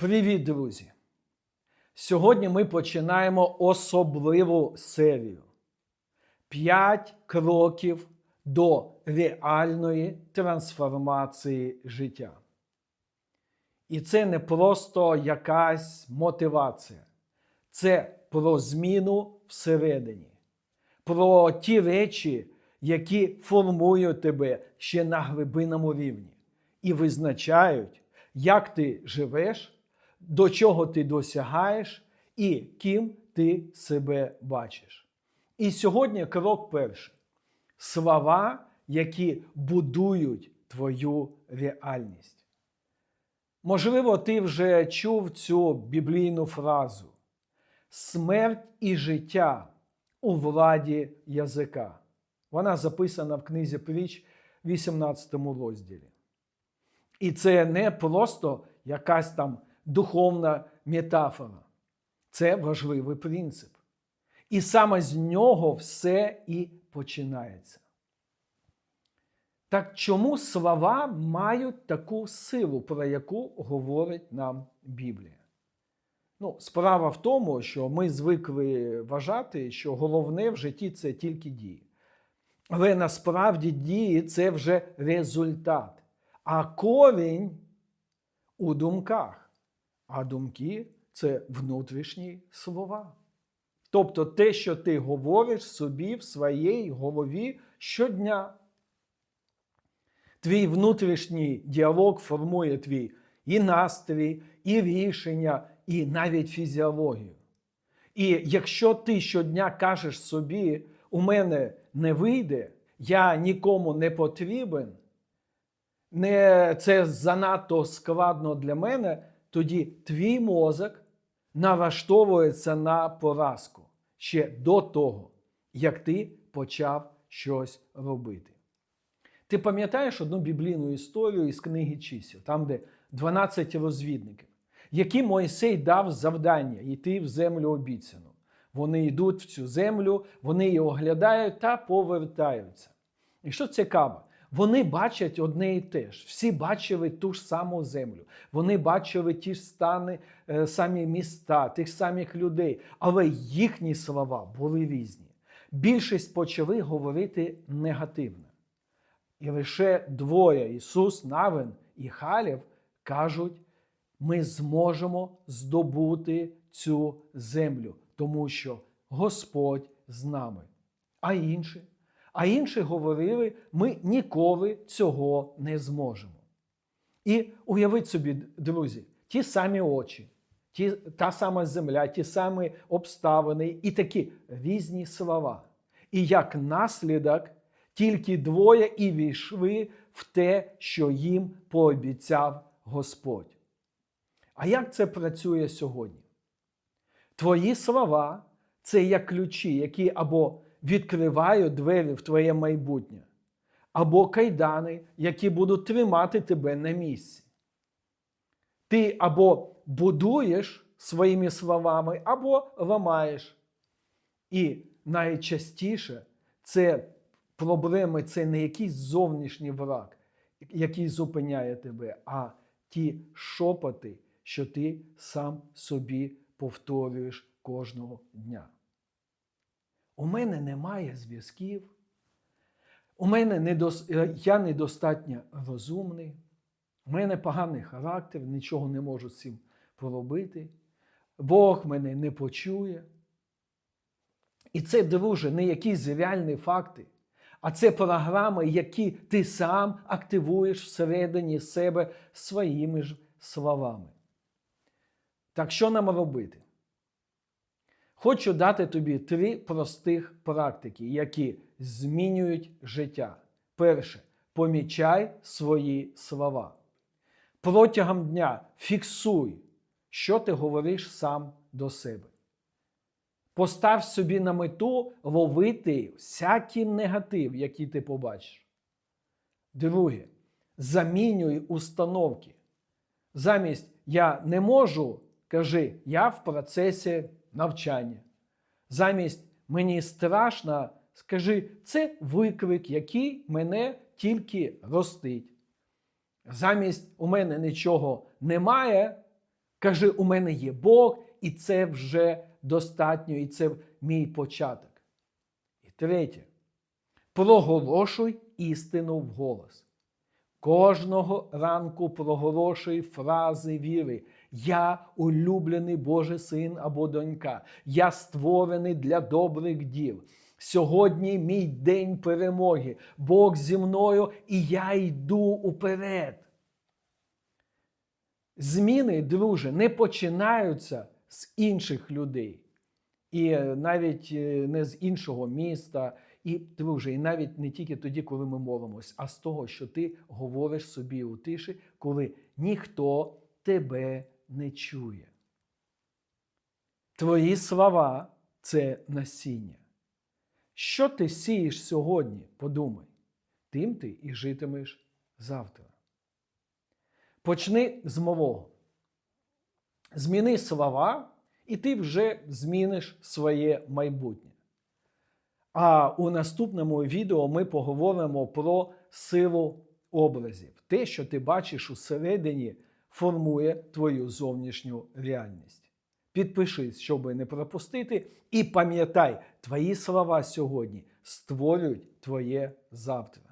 Привіт, друзі! Сьогодні ми починаємо особливу серію. П'ять кроків до реальної трансформації життя. І це не просто якась мотивація, це про зміну всередині, про ті речі, які формують тебе ще на глибинному рівні і визначають, як ти живеш, до чого ти досягаєш і ким ти себе бачиш. І сьогодні крок перший слова, які будують твою реальність. Можливо, ти вже чув цю біблійну фразу: смерть і життя у владі язика. Вона записана в книзі Притч, 18 розділі. І це не просто якась там духовна метафора. Це важливий принцип. І саме з нього все і починається. Так чому слова мають таку силу, про яку говорить нам Біблія? Ну, справа в тому, що ми звикли вважати, що головне в житті це тільки дії. Але насправді дії це вже результат. А корінь у думках. А думки це внутрішні слова. Тобто те, що ти говориш собі в своїй голові щодня. Твій внутрішній діалог формує твій і настрій, і рішення, і навіть фізіологію. І якщо ти щодня кажеш собі, у мене не вийде, я нікому не потрібен, не, це занадто складно для мене, тоді твій мозок налаштовується на поразку ще до того, як ти почав щось робити. Ти пам'ятаєш одну біблійну історію із книги чисел, там, де 12 розвідників, які Мойсей дав завдання йти в землю обіцяну. Вони йдуть в цю землю, вони її оглядають та повертаються. І що цікаво, вони бачать одне і те ж. Всі бачили ту ж саму землю. Вони бачили ті ж стани, е, самі міста, тих самих людей. Але їхні слова були різні. Більшість почали говорити негативно. І лише двоє Ісус, Навин і Халів кажуть, ми зможемо здобути цю землю, тому що Господь з нами. А інші? А інші говорили, ми ніколи цього не зможемо. І уявіть собі, друзі, ті самі очі, ті, та сама земля, ті самі обставини і такі різні слова. І як наслідок, тільки двоє і війшли в те, що їм пообіцяв Господь. А як це працює сьогодні? Твої слова це як ключі, які або відкривають двері в твоє майбутнє, або кайдани, які будуть тримати тебе на місці. Ти або будуєш своїми словами, або ламаєш. І найчастіше це проблеми це не якийсь зовнішній враг, який зупиняє тебе, а ті шепоти, що ти сам собі повторюєш кожного дня. У мене немає зв'язків. У мене недос... я недостатньо розумний, у мене поганий характер, нічого не можу з цим поробити. Бог мене не почує. І це, друже, не якісь реальні факти, а це програми, які ти сам активуєш всередині себе своїми ж словами. Так що нам робити? Хочу дати тобі три простих практики, які змінюють життя. Перше, помічай свої слова. Протягом дня фіксуй, що ти говориш сам до себе. Постав собі на мету ловити всякий негатив, який ти побачиш. Друге, замінюй установки. Замість я не можу, кажи, я в процесі навчання. Замість мені страшно, скажи, це виклик, який мене тільки ростить. Замість у мене нічого немає, Кажи, у мене є Бог, і це вже достатньо, і це мій початок. І третє. Проголошуй істину вголос. Кожного ранку проголошуй фрази віри. Я улюблений Божий син або донька. Я створений для добрих діл. Сьогодні мій день перемоги. Бог зі мною, і я йду уперед. Зміни, друже, не починаються з інших людей. І навіть е, не з іншого міста, і друже, і навіть не тільки тоді, коли ми молимось, а з того, що ти говориш собі у тиші, коли ніхто тебе не чує. Твої слова це насіння. Що ти сієш сьогодні? Подумай, тим ти і житимеш завтра. Почни з малого. Зміни слова, і ти вже зміниш своє майбутнє. А у наступному відео ми поговоримо про силу образів. Те, що ти бачиш усередині, формує твою зовнішню реальність. Підпишись, щоб не пропустити, і пам'ятай, твої слова сьогодні створюють твоє завтра.